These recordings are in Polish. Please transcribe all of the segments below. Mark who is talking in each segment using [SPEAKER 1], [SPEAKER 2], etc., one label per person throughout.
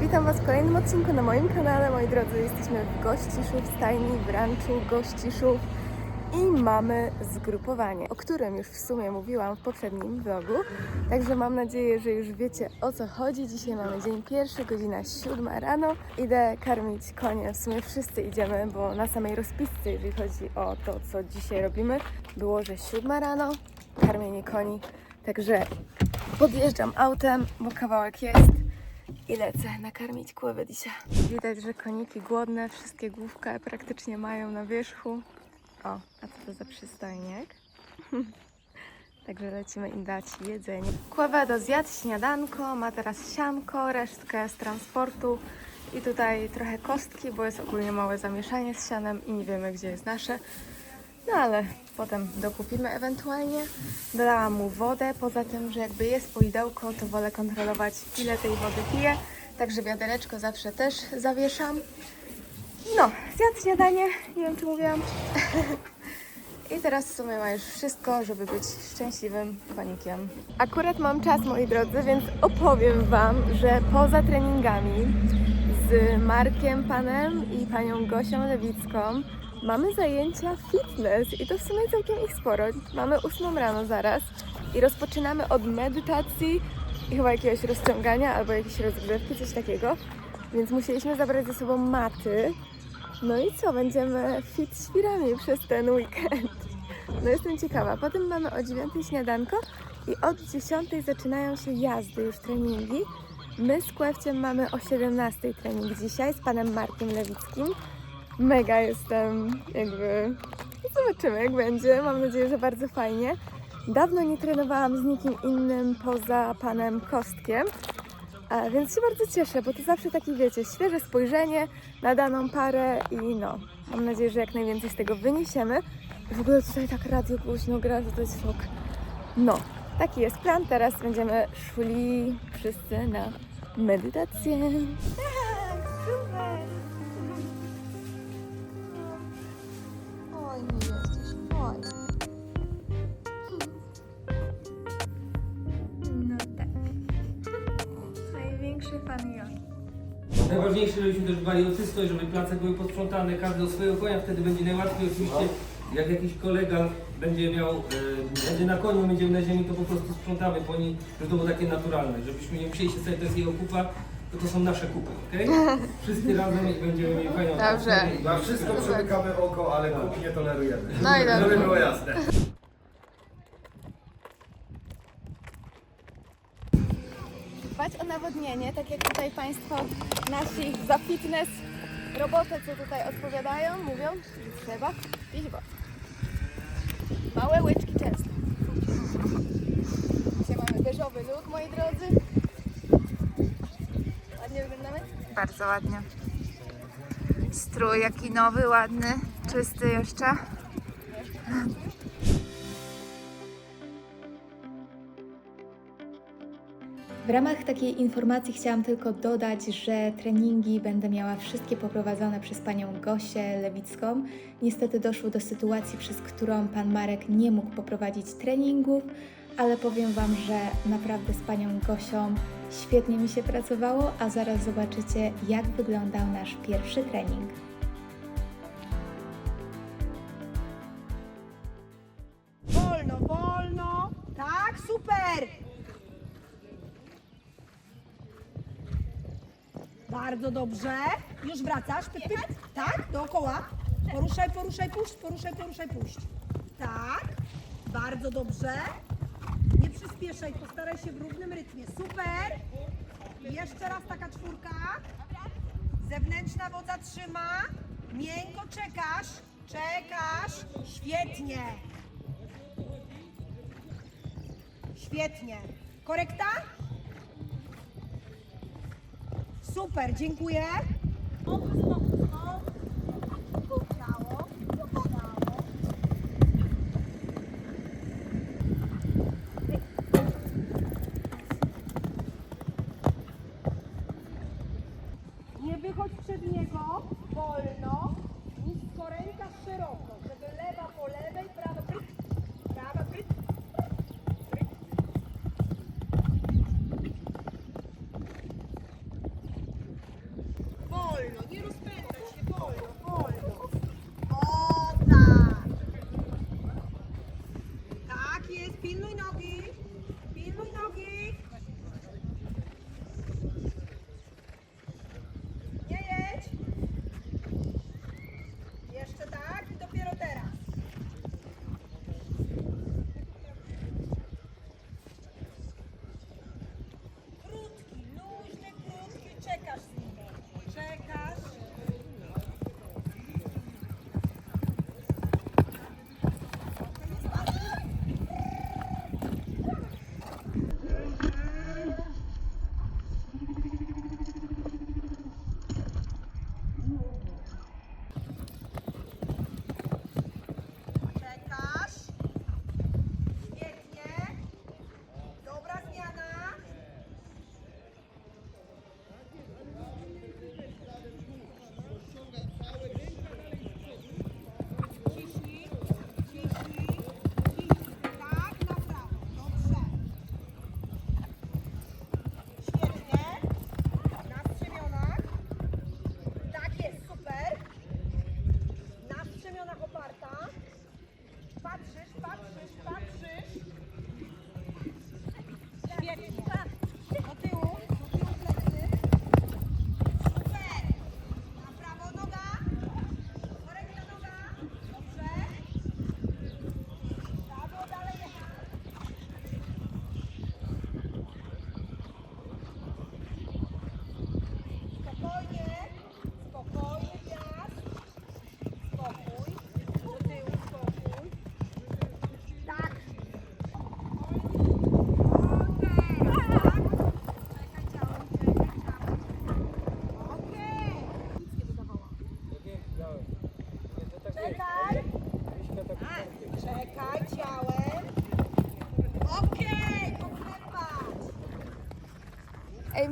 [SPEAKER 1] Witam Was w kolejnym odcinku na moim kanale. Moi drodzy, jesteśmy w Gościszów, stajni, w ranczu Gościszów i mamy zgrupowanie, o którym już w sumie mówiłam w poprzednim vlogu. Także mam nadzieję, że już wiecie o co chodzi. Dzisiaj mamy dzień pierwszy, godzina siódma rano. Idę karmić konie, w sumie wszyscy idziemy, bo na samej rozpisce, jeżeli chodzi o to, co dzisiaj robimy, było, że siódma rano, karmienie koni. Także podjeżdżam autem, bo kawałek jest i lecę nakarmić kłębę dzisiaj. Widać, że koniki głodne, wszystkie główka praktycznie mają na wierzchu. O, a co to za przystojniak? Także lecimy im dać jedzenie. Kłewedo zjadł śniadanko, ma teraz sianko, resztkę z transportu i tutaj trochę kostki, bo jest ogólnie małe zamieszanie z sianem i nie wiemy, gdzie jest nasze. No ale potem dokupimy ewentualnie. Dodałam mu wodę, poza tym, że jakby jest poidełko, to wolę kontrolować ile tej wody pije. Także wiadereczko zawsze też zawieszam. No, zjadł śniadanie, nie wiem czy mówiłam. I teraz w sumie ma już wszystko, żeby być szczęśliwym konikiem. Akurat mam czas, moi drodzy, więc opowiem Wam, że poza treningami z Markiem Panem i panią Gosią Lewicką mamy zajęcia fitness i to w sumie całkiem ich sporo. Mamy ósmą rano zaraz i rozpoczynamy od medytacji i chyba jakiegoś rozciągania albo jakiejś rozgrzewki, coś takiego. Więc musieliśmy zabrać ze sobą maty. No i co, będziemy fit świrami przez ten weekend. No jestem ciekawa. Potem mamy o 9 śniadanko i od 10 zaczynają się jazdy, już treningi. My z Kłewciem mamy o 17 trening dzisiaj z panem Markiem Lewickim. Mega jestem jakby... Zobaczymy jak będzie. Mam nadzieję, że bardzo fajnie. Dawno nie trenowałam z nikim innym poza panem Kostkiem. Więc się bardzo cieszę, bo to zawsze takie, wiecie, świeże spojrzenie na daną parę i no, mam nadzieję, że jak najwięcej z tego wyniesiemy. W ogóle tutaj tak radio głośno gra, że to jest szok. No, taki jest plan. Teraz będziemy szli wszyscy na medytację.
[SPEAKER 2] Najważniejsze, żebyśmy też dbali o czystość, żeby place były posprzątane, każdy o swojego konia, wtedy będzie najłatwiej. Oczywiście, jak jakiś kolega będzie miał, e, będzie na koniu, będziemy na ziemi, to po prostu sprzątamy po nim, żeby to było takie naturalne, żebyśmy nie musieli się sobie, to jest jego kupa, to to są nasze kupy, okej? Wszyscy razem będziemy mieli fajną
[SPEAKER 1] Dobrze.
[SPEAKER 2] i
[SPEAKER 3] Na wszystko przymykamy oko, ale kup nie tolerujemy.
[SPEAKER 1] No i dobrze.
[SPEAKER 3] Żeby było jasne.
[SPEAKER 1] Dbać o nawodnienie, tak jak tutaj Państwo nasi za fitness robotę, co tutaj odpowiadają, mówią, że trzeba pić wodę. Małe łyczki często. Dzisiaj mamy beżowy look, moi drodzy. Ładnie wyglądamy?
[SPEAKER 4] Bardzo ładnie. Strój jaki nowy, ładny, czysty jeszcze.
[SPEAKER 5] W ramach takiej informacji chciałam tylko dodać, że treningi będę miała wszystkie poprowadzone przez panią Gosię Lewicką. Niestety doszło do sytuacji, przez którą pan Marek nie mógł poprowadzić treningów, ale powiem Wam, że naprawdę z panią Gosią świetnie mi się pracowało, a zaraz zobaczycie, jak wyglądał nasz pierwszy trening.
[SPEAKER 6] Bardzo dobrze. Już wracasz. Tak, dookoła. Poruszaj, poruszaj, puść, poruszaj, poruszaj, puść. Tak. Bardzo dobrze. Nie przyspieszaj, postaraj się w równym rytmie. Super. Jeszcze raz taka czwórka. Zewnętrzna wodza trzyma. Miękko czekasz. Czekasz. Świetnie. Świetnie. Korekta? Super, dziękuję.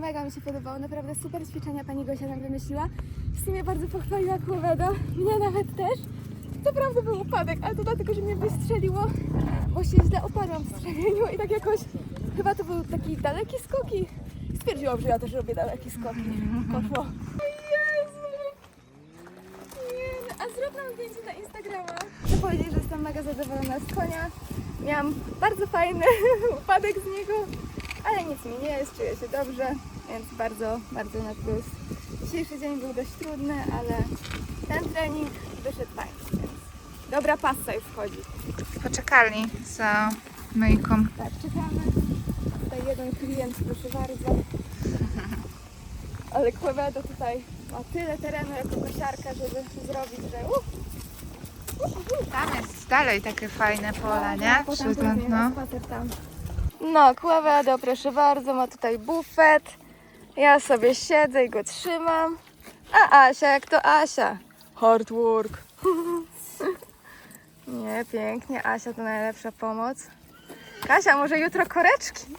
[SPEAKER 1] Mega mi się podobało, naprawdę super ćwiczenia pani Gosia nam wymyśliła. W sumie bardzo pochwaliła Kłoweda, mnie nawet też. To prawda był upadek, ale to dlatego, że mnie wystrzeliło, bo się źle opadłam w strzemieniu i tak jakoś, chyba to był taki daleki skok i stwierdziłam, że ja też robię daleki skok. Poszło. No, a zrób nam zdjęcie na Instagrama. Chcę powiedzieć, że jestem mega zadowolona z konia. Miałam bardzo fajny upadek z niego, ale nic mi nie jest, czuję się dobrze, więc bardzo, bardzo na plus. Dzisiejszy dzień był dość trudny, ale ten trening wyszedł fajnie, więc dobra passa już wchodzi.
[SPEAKER 4] Poczekalni za myjką.
[SPEAKER 1] Tak, czekamy. Tutaj jeden klient, proszę bardzo. Ale Quevedo tutaj ma tyle terenu jako kosiarka, żeby zrobić, że uff,
[SPEAKER 4] Tam jest dalej takie fajne pola, nie?
[SPEAKER 1] Potem
[SPEAKER 4] Wśród-
[SPEAKER 1] później
[SPEAKER 4] no.
[SPEAKER 1] spacer tam. No, Quevedo, proszę bardzo, ma tutaj bufet. Ja sobie siedzę i go trzymam. A Asia, jak to Asia? Hard work. Nie, pięknie. Asia to najlepsza pomoc. Kasia, może jutro koreczki?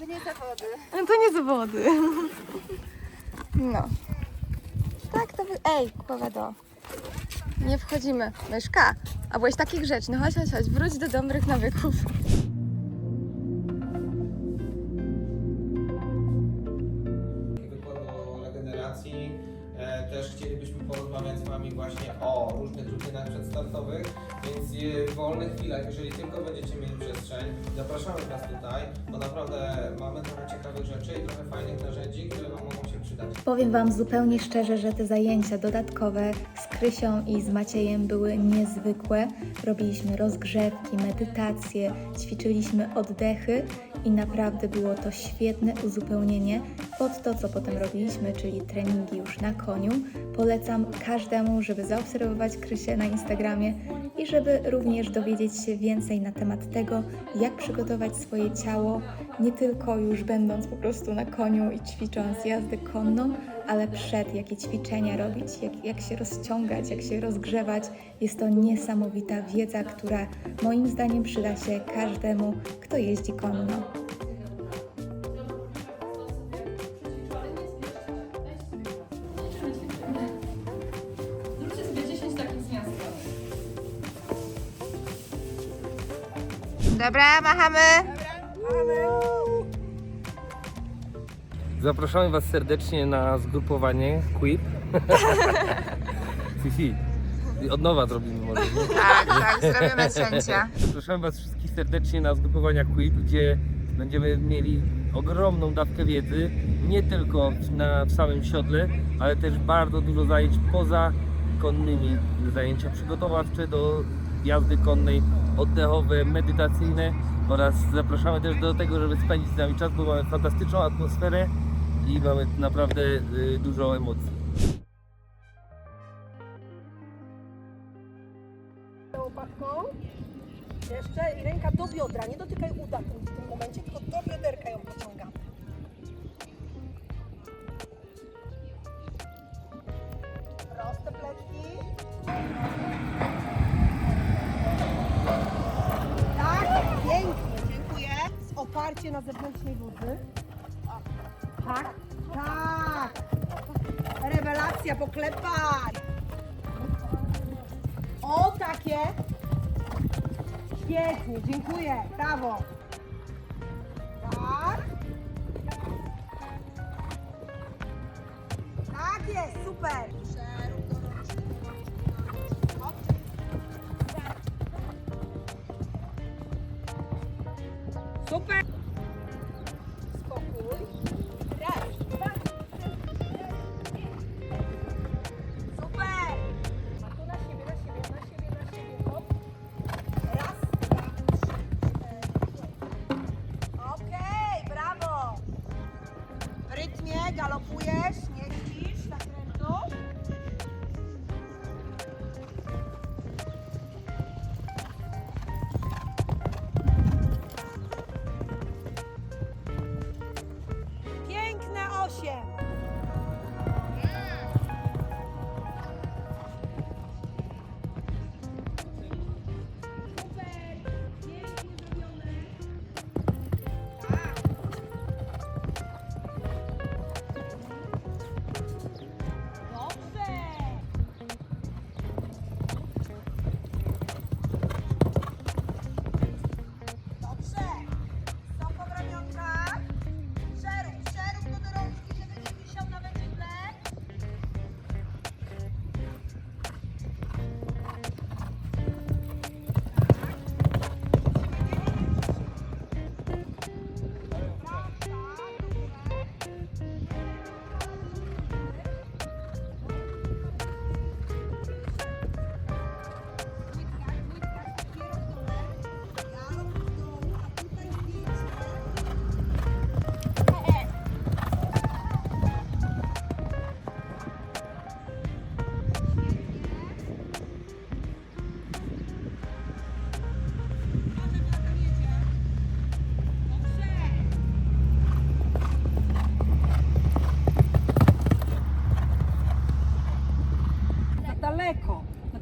[SPEAKER 4] To nie zawody.
[SPEAKER 1] No to nie z wody. No. Tak to wy... Ej, Quevedo. Nie wchodzimy. Myszka, a byłeś taki grzeczny. Chodź, chodź, chodź. Wróć do dobrych nawyków.
[SPEAKER 7] Wolnych chwilach, jeżeli tylko będziecie mieli przestrzeń, zapraszamy Was tutaj, bo naprawdę mamy trochę ciekawych rzeczy i trochę fajnych narzędzi, które Wam mogą się przydać.
[SPEAKER 5] Powiem Wam zupełnie szczerze, że te zajęcia dodatkowe z Krysią i z Maciejem były niezwykłe. Robiliśmy rozgrzewki, medytacje, ćwiczyliśmy oddechy i naprawdę było to świetne uzupełnienie pod to, co potem robiliśmy, czyli treningi już na koniu. Polecam każdemu, żeby zaobserwować Krysię na Instagramie i żeby również dowiedzieć się więcej na temat tego, jak przygotować swoje ciało, nie tylko już będąc po prostu na koniu i ćwicząc jazdę konną, ale przed, jakie ćwiczenia robić, jak, jak się rozciągać, jak się rozgrzewać. Jest to niesamowita wiedza, która moim zdaniem przyda się każdemu, kto jeździ konno.
[SPEAKER 4] Dobra, machamy.
[SPEAKER 2] Zapraszamy Was serdecznie na zgrupowanie Quip. Fifi. Od nowa zrobimy może. nie?
[SPEAKER 4] Tak, tak, zrobimy cięcia.
[SPEAKER 2] Zapraszamy Was wszystkich serdecznie na zgrupowania Quip, gdzie będziemy mieli ogromną dawkę wiedzy, nie tylko na, w samym siodle, ale też bardzo dużo zajęć poza konnymi, zajęcia przygotowawcze do jazdy konnej, oddechowe, medytacyjne oraz zapraszamy też do tego, żeby spędzić z nami czas, bo mamy fantastyczną atmosferę i mamy naprawdę y, dużo emocji.
[SPEAKER 6] łopatką. Jeszcze i ręka do biodra. Nie dotykaj uda w tym momencie, tylko do bioderka ją pociągamy. Proste plecki. Tak, pięknie, dziękuję. Z oparcie na zewnętrznej wody. Tak, tak. Rewelacja, poklepać. O, takie. Świetnie, dziękuję. Brawo. Tak. Tak jest, super. Super.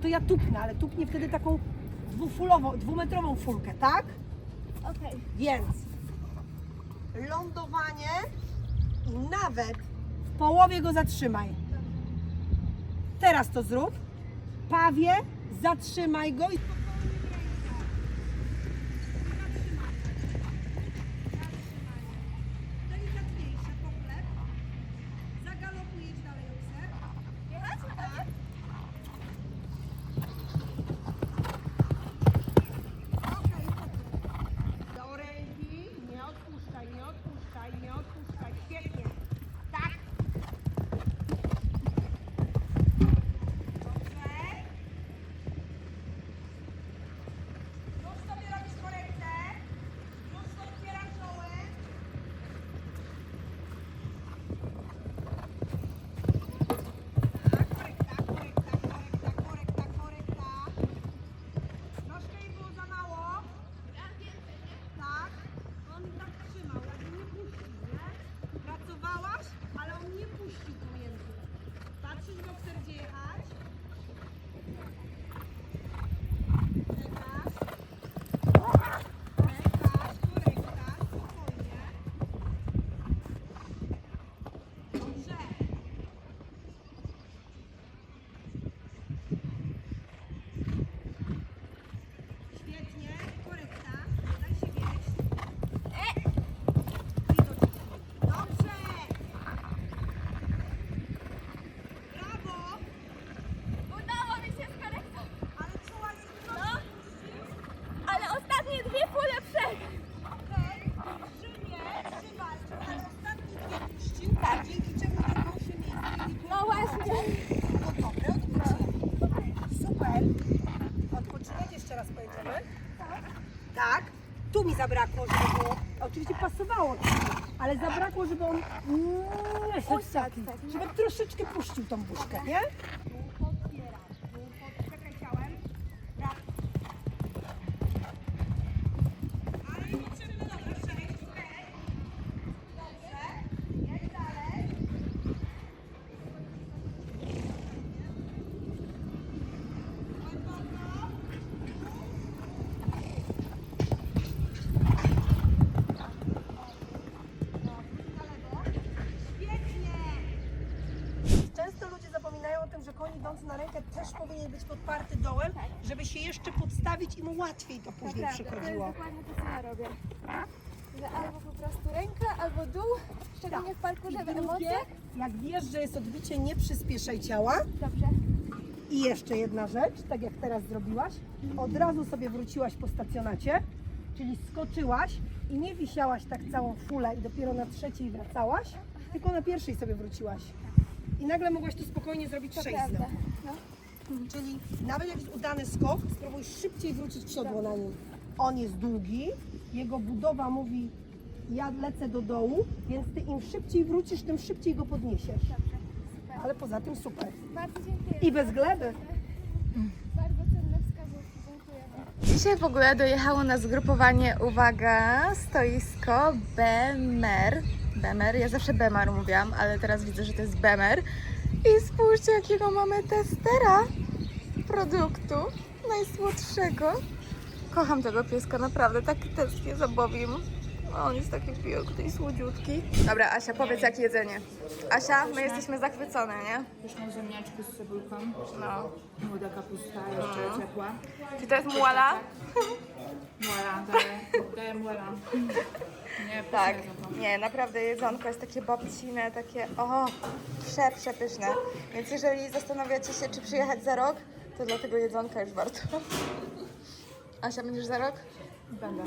[SPEAKER 6] To ja tupnę, ale tupnie wtedy taką dwufulową, dwumetrową fulkę, tak?
[SPEAKER 8] Okej.
[SPEAKER 6] Więc lądowanie i nawet w połowie go zatrzymaj. Teraz to zrób. Pawie, zatrzymaj go i oczywiście pasowało ale zabrakło, żeby on mm, taki, żeby troszeczkę puścił tą buźkę, nie? Tu podbiera, tu pod... Czekaj ciałem. Brawo. Ale nie potrzebne, dobra, sześć, okej. Dobrze, jedź dalej. Głęboko. Na lewo. Świetnie. Często ludzie że koń idący na rękę też powinien być podparty dołem, żeby się jeszcze podstawić i mu łatwiej to później
[SPEAKER 8] Naprawdę, to jest
[SPEAKER 6] przychodziło.
[SPEAKER 8] dokładnie to, co ja robię. Że albo po prostu ręka, albo dół, szczególnie w parku, żeby
[SPEAKER 6] Drugie,
[SPEAKER 8] emocje.
[SPEAKER 6] jak wiesz, że jest odbicie, nie przyspieszaj ciała.
[SPEAKER 8] Dobrze.
[SPEAKER 6] I jeszcze jedna rzecz, tak jak teraz zrobiłaś, od razu sobie wróciłaś po stacjonacie, czyli skoczyłaś i nie wisiałaś tak całą fulę i dopiero na trzeciej wracałaś, tylko na pierwszej sobie wróciłaś. I nagle mogłaś to spokojnie zrobić
[SPEAKER 8] To
[SPEAKER 6] 6
[SPEAKER 8] prawda. No.
[SPEAKER 6] Czyli nawet jak jest udany skok, spróbuj szybciej wrócić w siodło na nim. On jest długi, jego budowa mówi ja lecę do dołu, więc ty im szybciej wrócisz, tym szybciej go podniesiesz. Ale poza tym super.
[SPEAKER 8] Bardzo dziękuję.
[SPEAKER 6] I bez gleby.
[SPEAKER 8] Bardzo cenne wskazówki. Dziękuję.
[SPEAKER 1] Dzisiaj w ogóle dojechało na zgrupowanie, uwaga, stoisko Bemer. Bemer, ja zawsze Bemar mówiłam, ale teraz widzę, że to jest Bemer. I spójrzcie, jakiego mamy testera produktu najsłodszego. Kocham tego pieska, naprawdę, taki test jest obowiem. On jest taki piękny i słodziutki. Dobra, Asia, powiedz jak jedzenie. Asia, my jesteśmy zachwycone, nie?
[SPEAKER 4] Pyszne ziemniaczki z cebulką,
[SPEAKER 1] No.
[SPEAKER 4] młoda kapusta, jeszcze ciepła.
[SPEAKER 1] Czy to jest muala?
[SPEAKER 4] Muela, daję, daję muela. Nie,
[SPEAKER 1] Tak, nie, naprawdę jedzonko jest takie babcine, takie o, prze, przepyszne. Więc jeżeli zastanawiacie się, czy przyjechać za rok, to dla tego jedzonka już warto. Asia, będziesz za rok?
[SPEAKER 4] Będę.